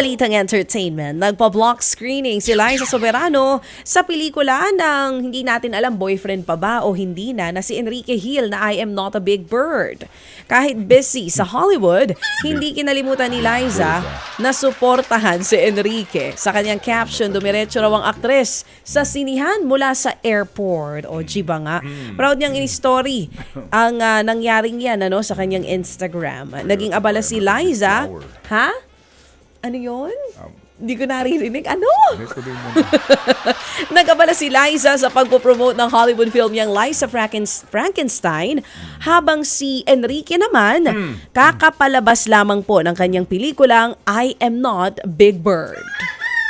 balitang entertainment, nagpa-block screening si Liza Soberano sa pelikula ng hindi natin alam boyfriend pa ba o hindi na na si Enrique Hill na I Am Not a Big Bird. Kahit busy sa Hollywood, hindi kinalimutan ni Liza na suportahan si Enrique. Sa kanyang caption, dumiretso raw ang aktres sa sinihan mula sa airport. O, jiba nga. Proud niyang in-story ang ah, nangyaring yan ano, sa kanyang Instagram. Naging abala si Liza. Ha? Ano yun? Hindi ko naririnig. Ano? Nagabala si Liza sa pagpopromote ng Hollywood film niyang Liza Franken- Frankenstein habang si Enrique naman kakapalabas lamang po ng kanyang pelikulang I Am Not Big Bird.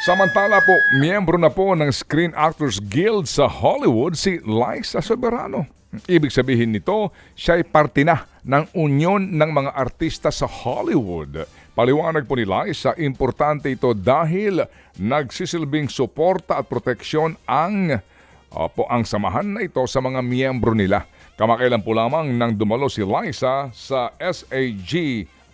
Samantala po, miyembro na po ng Screen Actors Guild sa Hollywood si Liza Soberano. Ibig sabihin nito, siya ay parte na ng unyon ng mga artista sa Hollywood. Paliwanag po ni Liza, importante ito dahil nagsisilbing suporta at proteksyon ang Opo, ang samahan na ito sa mga miyembro nila. Kamakailan po lamang nang dumalo si Liza sa SAG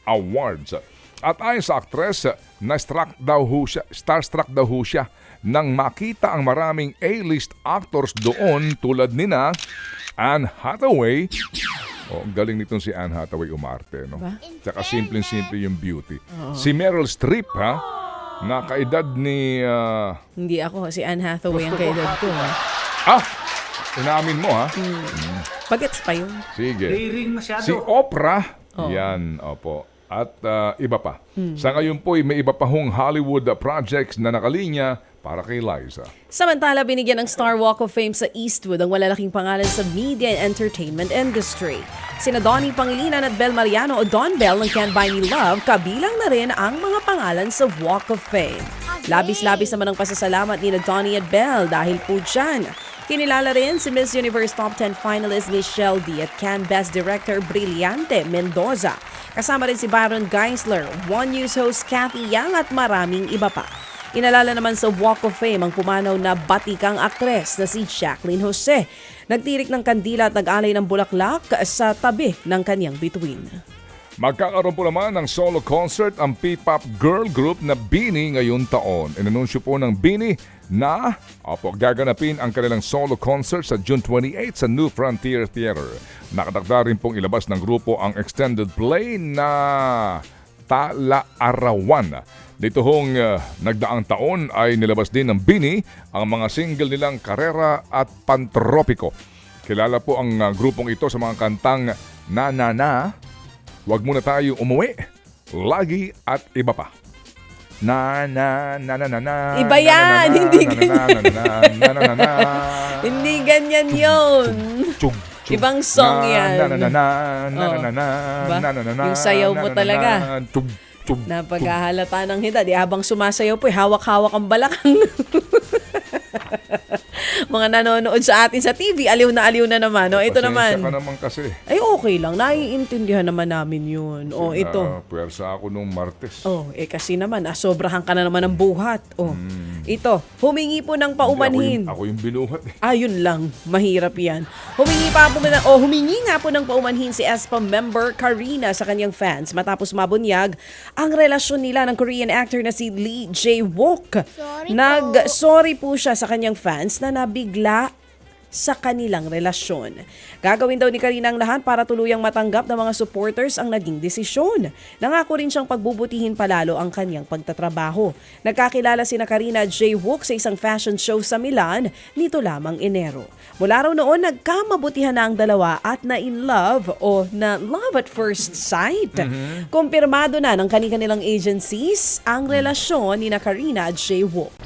Awards. At ayon sa actress, na-struck daw ho siya, starstruck daw ho siya nang makita ang maraming A-list actors doon tulad nina Anne Hathaway. Oh, ang galing nitong si Anne Hathaway umarte, no? Tsaka simple-simple yung beauty. Si Meryl Streep, ha? Na kaedad ni... ah, Hindi ako, si Anne Hathaway ang kaedad ko. Ha? ah! Inamin mo, ha? Bagets pa yun. Sige. Daring masyado. Si Oprah, yan, opo. At ah, iba pa. Sa ngayon po, may iba pa hong Hollywood projects na nakalinya para kay Liza. Samantala, binigyan ng Star Walk of Fame sa Eastwood ang malalaking pangalan sa media and entertainment industry. Sina Donnie Pangilinan at Bel Mariano o Don Bell ng Can't Buy Me Love, kabilang na rin ang mga pangalan sa Walk of Fame. Labis-labis naman ang pasasalamat ni Donnie at Bell dahil po dyan. Kinilala rin si Miss Universe Top 10 finalist Michelle D at Can Best Director Brillante Mendoza. Kasama rin si Byron Geisler, One News host Kathy Yang at maraming iba pa. Inalala naman sa Walk of Fame ang pumanaw na batikang aktres na si Jacqueline Jose. Nagtirik ng kandila at nag-alay ng bulaklak sa tabi ng kanyang bituin. Magkakaroon po naman ng solo concert ang P-pop girl group na Bini ngayong taon. Inanunsyo po ng Bini na opo, gaganapin ang kanilang solo concert sa June 28 sa New Frontier Theater. Nakatakda rin pong ilabas ng grupo ang extended play na Tala-Arawan. Dito hong uh, nagdaang taon ay nilabas din ng Bini ang mga single nilang Karera at Pantropiko. Kilala po ang uh, grupong ito sa mga kantang Na Na Na, Huwag muna tayo umuwi, Lagi at iba pa. Na na na na na na Iba yan, hindi na, na, na, na, na, na, na, na. Hindi ganyan tsug. Ibang song yan. Na na na na na Oh. na na na na na na Yung sayaw mo talaga. Napaghahalata ng hita. Di habang sumasayaw po, eh, hawak-hawak ang balakang. Mga nanonood sa atin sa TV, aliw na aliw na naman. O, ito Pasensya naman. ka naman kasi. Ay, okay lang. Naiintindihan naman namin yun. O, Na ito. Puwersa ako nung Martes. Oh, eh kasi naman, sobrahan ka na naman ng buhat. Oh, ito, humingi po ng paumanhin. Hmm. Ako yung, ako yung binuhat eh. Ayun lang, mahirap yan. Humingi pa po na, oh, humingi nga po ng paumanhin si ESPA member Karina sa kanyang fans matapos mabunyag ang relasyon nila ng Korean actor na si Lee Jae-wook. Sorry Nag-sorry po siya sa kanyang fans na nabigla sa kanilang relasyon. Gagawin daw ni Karina ang lahat para tuluyang matanggap ng mga supporters ang naging desisyon. Nangako rin siyang pagbubutihin palalo ang kanyang pagtatrabaho. Nagkakilala sina Karina J. Wook sa isang fashion show sa Milan nito lamang Enero. Mula raw noon, nagkamabutihan na ang dalawa at na in love o na love at first sight. Kumpirmado na ng kanilang agencies ang relasyon ni na Karina J. Wook.